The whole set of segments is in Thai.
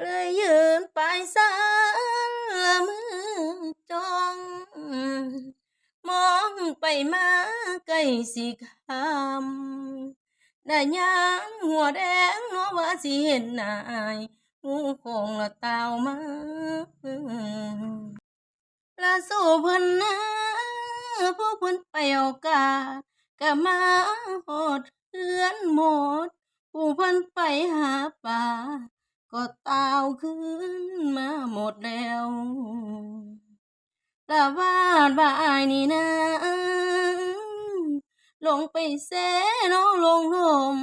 เลยยืนปลายสานละมือจอง มองไปมาใกล้สิคำได้ยังหัวแดงเนาะว่าสิเห็นนายหูคงละเตามาละสู่เพิ่นนะผู้เพิ่นไปเอากาก็มาหอดเฮือนหมดผู้เพิ่นไปหาปลา ก็เต่าขึ้นมาหมดแล้วละวาดว่าอายนี่นะลงไปเสน้องลงลม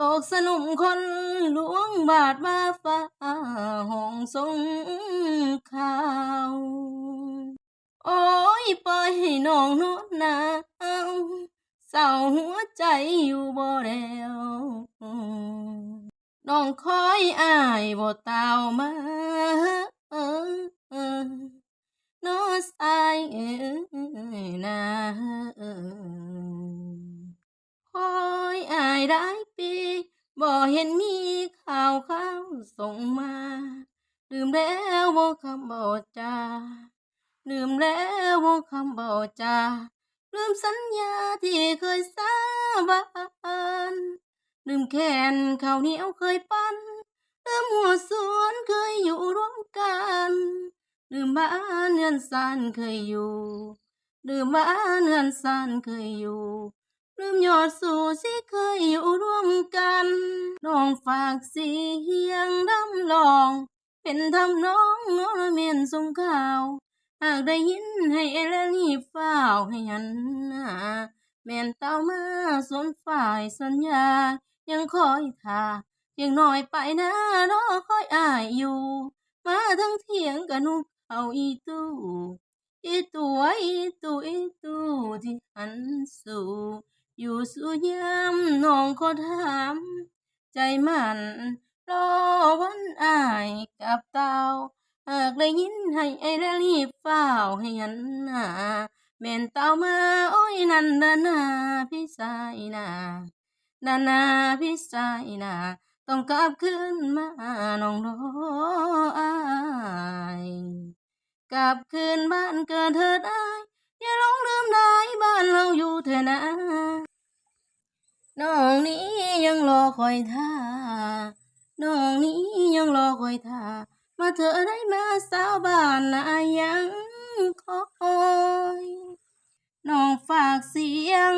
ตกสนุมคนหลวงบาทว่าฟ้าห้องทรงข่าว โอ้ยปล่อยให้น้องนอนหนาวเศร้าหัวใจอยู่บ่แล้ว น้องคอยอายบ่เต่ามาเออน้อสายเอ้ยนาเอ้ยคอยอายได้ปีบ่เห็นมีข่าวข่าวส่งมาลืมแล้วบ่คำบ่จาลืมแล้วบ่คำบ่จาลืมสัญญาที่เคยสาบาน ลืมแขนข้าวเหนียวเคยปั้นลืมหัวสวนเคยอยู่ร่วมกัน ลืมบ้านเรือนซานเคยอยู่ลืมบ้านเรือนซานเคยอยู่ลืมยอดสู่ที่เคยอยู่ร่วมกันน้องฝากสีเสียงดำลอง เป็นทำน้องโนรเมียนสงข่าวหากได้ยินให้เอลนี่เฝ้าให้หันหน้าแม่นเต้ามาสนฝ่ายสัญญา ยังคอยท่ายังน้อยไปนะรอคอยอายอยู่ มาทั้งเถียงกับนุกเขาอีตู้อีตัวอีตู้อีตู้ที่หันสู่อยู่สู่ยามน้องขอถามใจมันรอวันอายกับเตาหากได้ยินให้ไอ้ระรีบเฝ้าให้หันหน้าแม่นเต้ามาโอ้ยนันนานาพี่สายนา นานาพี่สายนาต้องกลับคืนมาน้องรออายกลับคืนบ้านเกิดเธอได้ อย่าหลงลืมได้บ้านเราอยู่เถอะนะน้องนี้ยังรอคอยท่าน้องนี้ยังรอคอยท่ามาเธอได้มาสาวบ้านนายังคอย น้องฝากเสียง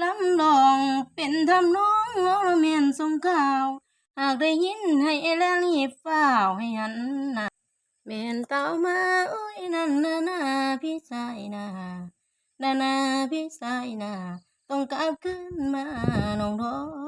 ลำลองเป็นทำน้องโอลเมียนส่งข่าว หากได้ยินให้เอลรีบฝ้าให้หันหน้าเมียนเต่ามาโอ้ยนั่นนานาพี่ชายนานานาพี่ชายนาต้องกลับขึ้นมาน้องรอ